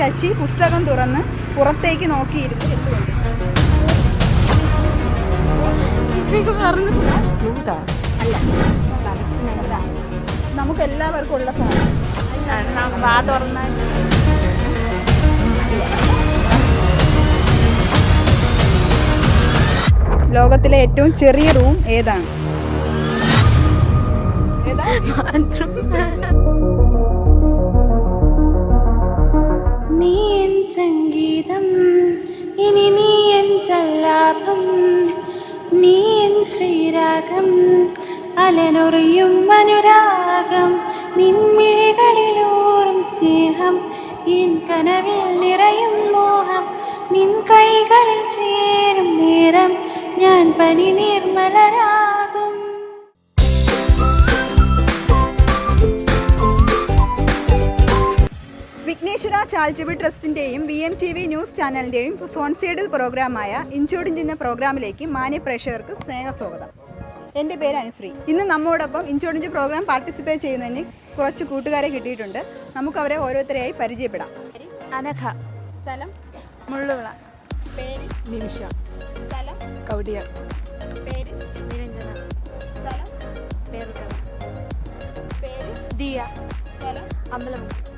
ശശി പുസ്തകം തുറന്ന് പുറത്തേക്ക് നോക്കിയിരുന്നു. എന്തുകൊണ്ട് അല്ല നമുക്ക് എല്ലാവർക്കും ഉള്ള ഫോൺ വാ തുറന്നാൽ ലോകത്തിലെ ഏറ്റവും ചെറിയ റൂം ഏതാണ്? ഏതാ? നീ എൻ സംഗീതം ഇനി നീ എൻ സല്ലാപം. നീ എൻ ശ്രീരാഗം അലനൊറിയും അനുരാഗം. നിൻമിഴികളിലൂറും സ്നേഹം എൻ കനവിൽ നിറയും മോഹം. നിൻ കൈകളിൽ ചേരും നേരം ഞാൻ പനി നിർമ്മലരാകും Vighneshwara charitable ട്രസ്റ്റിന്റെയും V M T V news ചാനലിന്റെയും sponsored പ്രോഗ്രാമായ ഇഞ്ചോടിഞ്ചിന്ന പ്രോഗ്രാമിലേക്ക് മാന്യ പ്രേക്ഷകർക്ക് സ്നേഹസ്വാഗതം. എന്റെ പേര് അനുശ്രീ. ഇന്ന് നമ്മോടൊപ്പം ഇഞ്ചോടിഞ്ച് പ്രോഗ്രാം പാർട്ടിസിപ്പേറ്റ് ചെയ്യുന്നതിന് കുറച്ച് കൂട്ടുകാരെ കിട്ടിയിട്ടുണ്ട്. നമുക്ക് അവരെ ഓരോരുത്തരെയായി പരിചയപ്പെടാം. അനഘ. സ്ഥലം? മുള്ളുവിള. പേര്? നിമിഷ. സ്ഥലം? കൗടിയ. പേര്? നിരഞ്ജന. സ്ഥലം? പേര്? ദിയ. സ്ഥലം? അമ്പലം.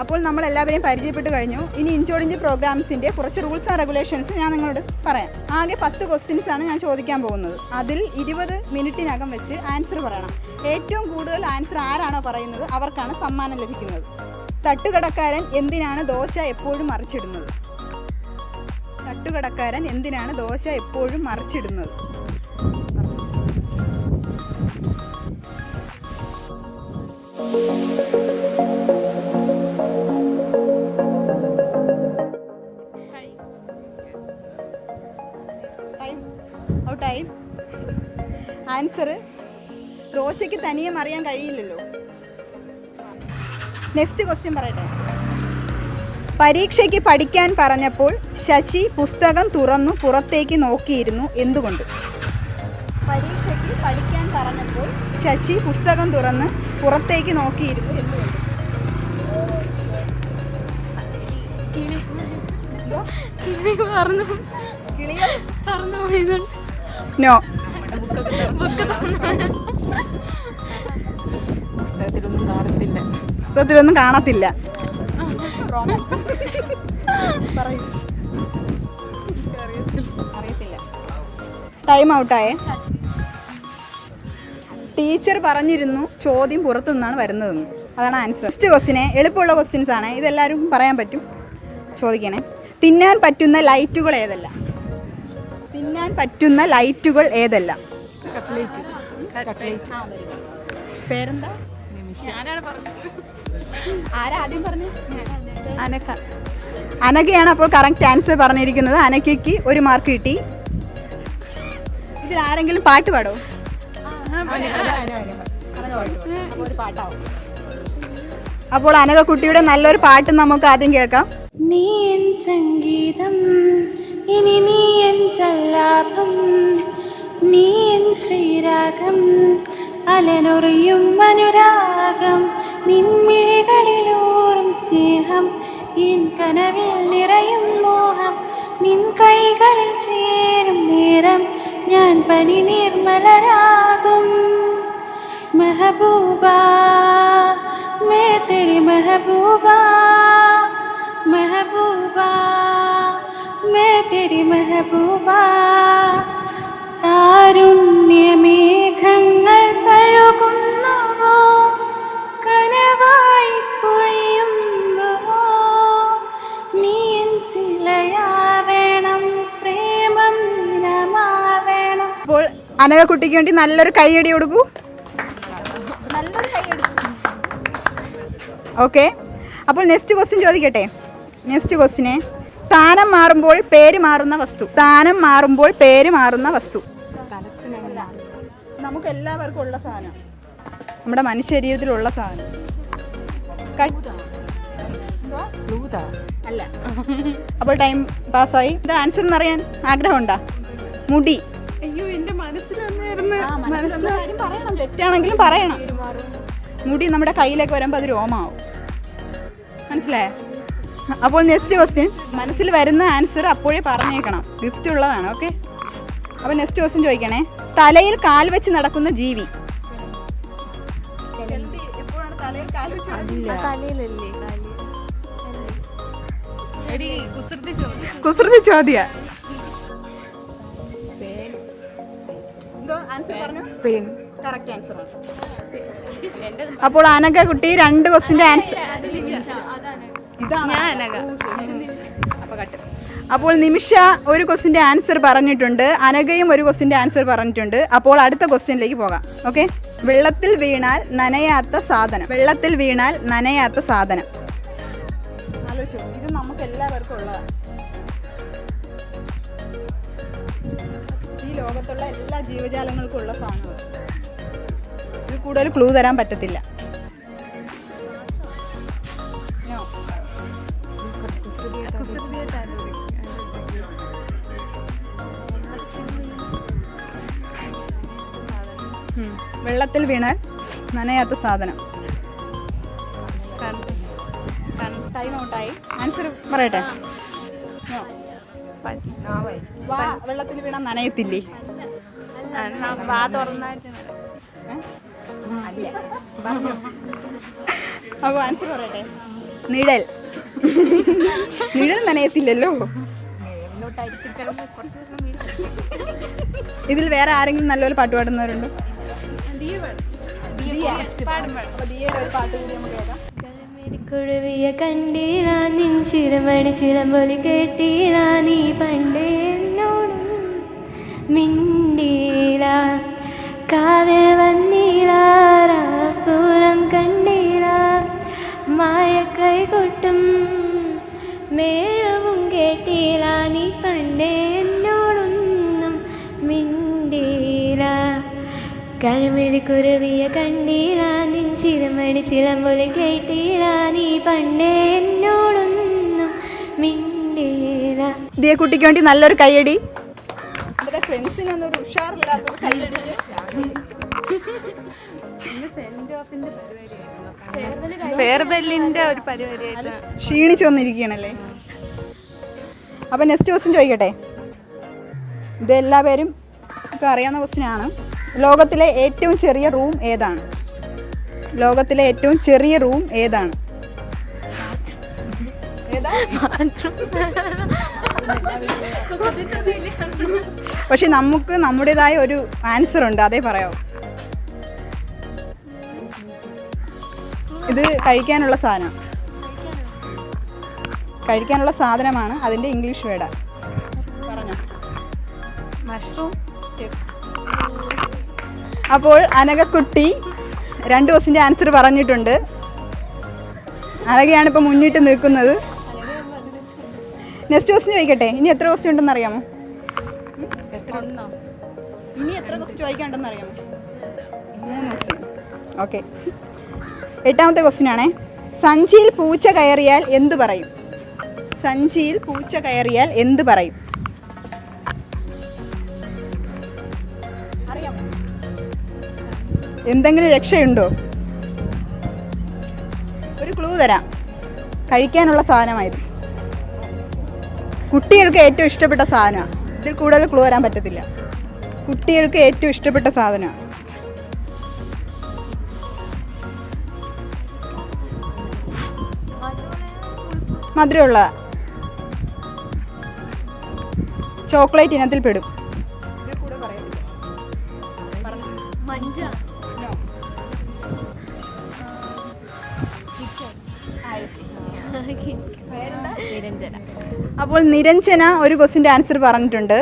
അപ്പോൾ നമ്മൾ എല്ലാവരെയും പരിചയപ്പെട്ട് കഴിഞ്ഞു. ഇനി ഇഞ്ചോടിഞ്ച് പ്രോഗ്രാംസിന്റെ കുറച്ച് റൂൾസ് ആൻഡ് റെഗുലേഷൻസ് ഞാൻ നിങ്ങളോട് പറയാം. ആകെ പത്ത് ക്വസ്റ്റ്യൻസ് ആണ് ഞാൻ ചോദിക്കാൻ പോകുന്നത്. അതിൽ ഇരുപത് മിനിറ്റിനകം വെച്ച് ആൻസർ പറയണം. ഏറ്റവും കൂടുതൽ ആൻസർ ആരാണോ പറയുന്നത് അവർക്കാണ് സമ്മാനം ലഭിക്കുന്നത്. തട്ടുകടക്കാരൻ എന്തിനാണ് ദോശ എപ്പോഴും മറിച്ചിടുന്നത്? തട്ടുകടക്കാരൻ എന്തിനാണ് ദോശ എപ്പോഴും മറിച്ചിടുന്നത്? ടൈം ദോശയ്ക്ക് തനിയെ മറിയാൻ കഴിയില്ലല്ലോ. നെക്സ്റ്റ് ക്വസ്റ്റ്യൻ പറയട്ടെ. പരീക്ഷയ്ക്ക് പഠിക്കാൻ പറഞ്ഞപ്പോൾ ശശി പുസ്തകം തുറന്നു പുറത്തേക്ക് നോക്കിയിരുന്നു എന്തുകൊണ്ട്? പരീക്ഷയ്ക്ക് പഠിക്കാൻ പറഞ്ഞപ്പോൾ ശശി പുസ്തകം തുറന്ന് പുറത്തേക്ക് നോക്കിയിരുന്നു എന്തുകൊണ്ട്? നോ പുസ്തകത്തിലൊന്നും കാണത്തില്ല. പുസ്തകത്തിലൊന്നും കാണത്തില്ല. ടൈം ഔട്ടായേ ടീച്ചർ പറഞ്ഞിരുന്നു ചോദ്യം പുറത്തു നിന്നാണ് വരുന്നതെന്ന്. അതാണ് ആൻസർ ഫസ്റ്റ് ക്വസ്റ്റിനെ എളുപ്പമുള്ള ക്വസ്റ്റ്യൻസ് ആണ്. ഇതെല്ലാവരും പറയാൻ പറ്റും. ചോദിക്കണേ. തിന്നാൻ പറ്റുന്ന ലൈറ്റുകൾ ഏതല്ല? തിന്നാൻ പറ്റുന്ന ലൈറ്റുകൾ ഏതല്ല? പേരെന്താ? നിമിഷ. ആരാ ആദ്യം പറഞ്ഞു? അനഘയാണ് അപ്പോൾ കറക്റ്റ് ആൻസർ പറഞ്ഞിരിക്കുന്നത്. അനക്കയ്ക്ക് ഒരു മാർക്ക് കിട്ടി. ഇതിൽ ആരെങ്കിലും പാട്ട് പാടോ? അപ്പോൾ അനക കുട്ടിയുടെ നല്ലൊരു പാട്ട് നമുക്ക് ആദ്യം കേൾക്കാം. നീ എൻ സംഗീതം ഇനി നീ എൻ സല്ലാപം നീ എൻ ശ്രീരാഗം അലനൊറിയും അനുരാഗം നിൻമിഴികളിലൂറും സ്നേഹം എൻ കനവിൽ നിറയും മോഹം നിൻ കൈകളിൽ ചേരും നേരം ഞാൻ പനി നിർമ്മലരാകും. മെഹബൂബ മേ തെരി മെഹബൂബ മെഹബൂബ മേ തെരി മെഹബൂബ. അപ്പോൾ അനഘ കുട്ടിക്ക് വേണ്ടി നല്ലൊരു കൈയടി കൊടുക്കൂ. ഓക്കെ. അപ്പോൾ നെക്സ്റ്റ് ക്വസ്റ്റ്യൻ ചോദിക്കട്ടെ? നെക്സ്റ്റ് ക്വസ്റ്റിനെ സ്ഥാനം മാറുമ്പോൾ പേര് മാറുന്ന വസ്തു. സ്ഥാനം മാറുമ്പോൾ പേര് മാറുന്ന വസ്തു. നമുക്ക് എല്ലാവർക്കും ഉള്ള സാധനം. നമ്മുടെ മനുഷ്യ ശരീരത്തിലുള്ള സാധനം അല്ല. അപ്പോൾ ടൈം പാസ്സായി ഇത് ആൻസർ എന്നറിയാൻ ആഗ്രഹമുണ്ടോ? മുടി. മനസ്സിലൊന്നായിരുന്നു ആ, പറയണം. തെറ്റാണെങ്കിലും പറയണം. മുടി നമ്മുടെ കയ്യിലേക്ക് വരുമ്പോൾ അത് രോമാവും. മനസ്സിലായേ? അപ്പോൾ നെക്സ്റ്റ് ക്വസ്റ്റ്യൻ മനസ്സിൽ വരുന്ന ആൻസർ അപ്പോഴേ പറഞ്ഞേക്കണം. ഗിഫ്റ്റ് ഉള്ളതാണ് ഓക്കെ അപ്പോൾ നെക്സ്റ്റ് ക്വസ്റ്റ്യൻ ചോദിക്കണേ. തലയിൽ കാൽ വെച്ച് നടക്കുന്ന ജീവി. കുസൃതി ചോദ്യം. ആൻസർ പറഞ്ഞു? പെയിൻ കറക്റ്റ് ആൻസർ ആണ്. അപ്പോൾ അനക കുട്ടി രണ്ട് ക്വസ്റ്റിന്റെ ആൻസർ ഇതാണ്? അപ്പോൾ കട്ട് അപ്പോൾ നിമിഷ ഒരു ക്വസ്റ്റിന്റെ ആൻസർ പറഞ്ഞിട്ടുണ്ട്. അനകയും ഒരു ക്വസ്റ്റിന്റെ ആൻസർ പറഞ്ഞിട്ടുണ്ട്. അപ്പോൾ അടുത്ത ക്വസ്റ്റ്യനിലേക്ക് പോകാം. ഓക്കെ വെള്ളത്തിൽ വീണാൽ നനയാത്ത സാധനം. വെള്ളത്തിൽ വീണാൽ നനയാത്ത സാധനം. ആലോചിച്ചു ഇത് നമുക്ക് എല്ലാവർക്കും ഉള്ളതാണ് ലോകത്തുള്ള എല്ലാ ജീവജാലങ്ങൾക്കും ഉള്ള സാധനമാണ്. ഇതിൽ കൂടുതൽ ക്ലൂ തരാൻ പറ്റത്തില്ല. വെള്ളത്തിൽ വീണാൽ നനയാത്ത സാധനം. ടൈം ഔട്ടായി ആൻസർ പറയട്ടെ. വാ വെള്ളത്തിൽ വീണാൽ നനയത്തില്ലേ? വാ തുറന്നായിട്ട് അപ്പോൾ ആൻസർ പറയട്ടെ. നിഴൽ. നിഴൽ നനയത്തില്ലല്ലോ? ഇതിൽ വേറെ ആരെങ്കിലും നല്ലൊരു പാട്ട് പാടുന്നവരുണ്ടോ? ദിയയുടെ ഒരു പാട്ട് കൂടി നമുക്ക് കേൾക്കാം. കുഴുവിയ കണ്ടീരാ നിൻ ചിരമണി ചിലമ്പൊലി കേട്ടീരാ നീ പണ്ടേ എന്നോടും മിണ്ടീല. കാവ്യ വന്നീരാപൂരം കണ്ടീല. മായ കൈകൊട്ടും മേളവും കേട്ടീല നീ പണ്ടേ കരുമിഴി കണ്ടീരാ നിൻ ചിരമണി ചിലമ്പൊലി കേട്ടീരാ നീ പണ്ടേ എന്നോടൊന്നും മിണ്ടീരാ ദിയ കുട്ടിക്ക് വേണ്ടി നല്ലൊരു കൈയടി ഇവിടെ ഫ്രണ്ട്സിനൊന്നും ഒരു കൈയടി കൈയടിക്ക് ഫെയർവെല്ലിന്റെ ഒരു പരിപാടിയായിട്ട് ക്ഷീണിച്ചു വന്നിരിക്കുകയാണല്ലേ? അപ്പൊ നെക്സ്റ്റ് ക്വസ്റ്റ്യൻ ചോദിക്കട്ടെ? ഇത് എല്ലാ പേരും അറിയാവുന്ന ക്വസ്റ്റ്യൻ ആണ്. ലോകത്തിലെ ഏറ്റവും ചെറിയ റൂം ഏതാണ്? ലോകത്തിലെ ഏറ്റവും ചെറിയ റൂം ഏതാണ്? ഏതാ? പക്ഷെ നമുക്ക് നമ്മുടേതായ ഒരു ആൻസർ ഉണ്ട്. അതേ പറയാം? ഇത് കഴിക്കാനുള്ള സാധനം. കഴിക്കാനുള്ള സാധനമാണ് അതിന്റെ ഇംഗ്ലീഷ് വേർഡ്. പറഞ്ഞോ. മഷ്റൂം അപ്പോൾ അനകക്കുട്ടി രണ്ട് ക്വസ്റ്റിന്റെ ആൻസർ പറഞ്ഞിട്ടുണ്ട്. അനകയാണ് ഇപ്പോൾ മുന്നിട്ട് നിൽക്കുന്നത്. നെക്സ്റ്റ് ക്വസ്റ്റ്യൻ ചോദിക്കട്ടെ? ഇനി എത്ര ക്വസ്റ്റ്യൻ ഉണ്ടെന്ന് അറിയാമോ? ഇനി എത്ര ക്വസ്റ്റ്യൻ ചോദിക്കാണ്ടെന്ന് അറിയാമോ? മൂന്ന് ക്വസ്റ്റ്യൻ ഓക്കെ എട്ടാമത്തെ ക്വസ്റ്റ്യൻ ആണേ. സഞ്ചിയിൽ പൂച്ച കയറിയാൽ എന്തു പറയും? സഞ്ചിയിൽ പൂച്ച കയറിയാൽ എന്തു പറയും? എന്തെങ്കിലും രക്ഷയുണ്ടോ? ഒരു ക്ലൂ തരാം. കഴിക്കാനുള്ള സാധനമായിരുന്നു കുട്ടികൾക്ക് ഏറ്റവും ഇഷ്ടപ്പെട്ട സാധനമാണ് ഇതിൽ കൂടുതൽ ക്ലൂ വരാൻ പറ്റത്തില്ല. കുട്ടികൾക്ക് ഏറ്റവും ഇഷ്ടപ്പെട്ട സാധനമാണ് മധുരമുള്ള ചോക്ലേറ്റ് ഇനത്തിൽ പെടും. അപ്പോൾ നിരഞ്ജന ഒരു ക്വസ്റ്റിന്റെ ആൻസർ പറഞ്ഞിട്ടുണ്ട്.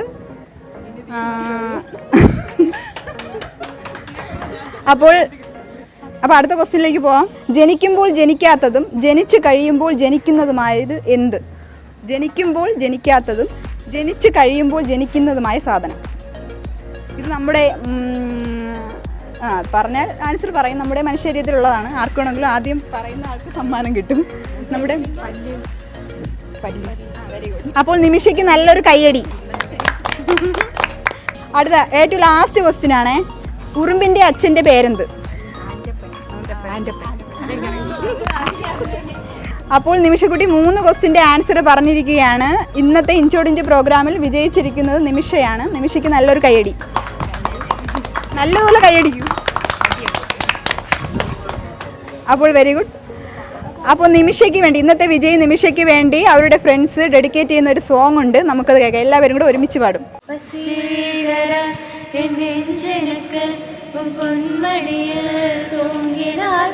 അപ്പോൾ അപ്പോൾ അടുത്ത ക്വസ്റ്റ്യനിലേക്ക് പോവാം. ജനിക്കുമ്പോൾ ജനിക്കാത്തതും ജനിച്ച് കഴിയുമ്പോൾ ജനിക്കുന്നതുമായത് എന്ത്? ജനിക്കുമ്പോൾ ജനിക്കാത്തതും ജനിച്ച് കഴിയുമ്പോൾ ജനിക്കുന്നതുമായ സാധനം. ഇത് നമ്മുടെ ആ പറഞ്ഞാൽ ആൻസർ പറയും. നമ്മുടെ മനുഷ്യരീതിയിലുള്ളതാണ് ആർക്കാണെങ്കിലും ആദ്യം പറയുന്ന ആൾക്ക് സമ്മാനം കിട്ടും. നമ്മുടെ അപ്പോൾ നിമിഷയ്ക്ക് നല്ലൊരു കൈയടി അടുത്ത ഏറ്റവും ലാസ്റ്റ് ക്വസ്റ്റ്യൻ ആണ്. ഉറുമ്പിന്റെ അച്ഛന്റെ പേരെന്ത്? അപ്പോൾ നിമിഷക്കുട്ടി മൂന്ന് ക്വസ്റ്റിന്റെ ആൻസർ പറഞ്ഞിരിക്കുകയാണ്. ഇന്നത്തെ ഇഞ്ചോടിഞ്ച് പ്രോഗ്രാമിൽ വിജയിച്ചിരിക്കുന്നത് നിമിഷയാണ്. നിമിഷയ്ക്ക് നല്ലൊരു കൈയടി നല്ലതുപോലെ കൈയടിക്കൂ അപ്പോൾ വെരി ഗുഡ് അപ്പോൾ നിമിഷയ്ക്ക് വേണ്ടി ഇന്നത്തെ വിജയ് നിമിഷയ്ക്ക് വേണ്ടി അവരുടെ ഫ്രണ്ട്സ് ഡെഡിക്കേറ്റ് ചെയ്യുന്ന ഒരു സോങ് ഉണ്ട്. നമുക്കത് കേൾക്കാം. എല്ലാവരും കൂടെ ഒരുമിച്ച് പാടും. പൊന്മടിയിൽ തൂങ്ങിനാൽ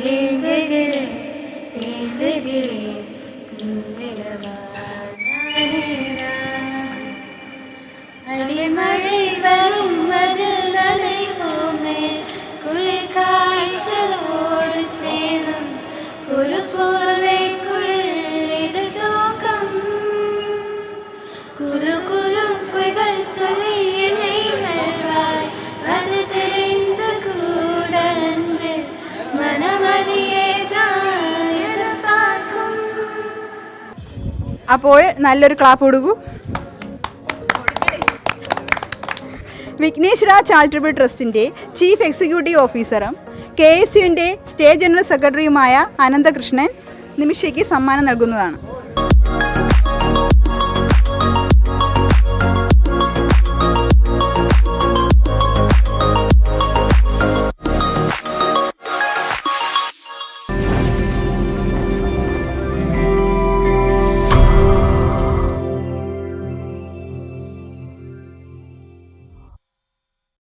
ஏந்துகிறேன் ஏந்துகிறேன் അപ്പോൾ നല്ലൊരു ക്ലാപ്പ് കൊടുക്കൂ. വിഘ്നേശ്വര ചാരിറ്റബിൾ ട്രസ്റ്റിന്റെ ചീഫ് എക്സിക്യൂട്ടീവ് ഓഫീസറും കെ എസ് യുവിന്റെ സ്റ്റേറ്റ് ജനറൽ സെക്രട്ടറിയുമായ അനന്തകൃഷ്ണൻ നിമിഷയ്ക്ക് സമ്മാനം നൽകുന്നതാണ്.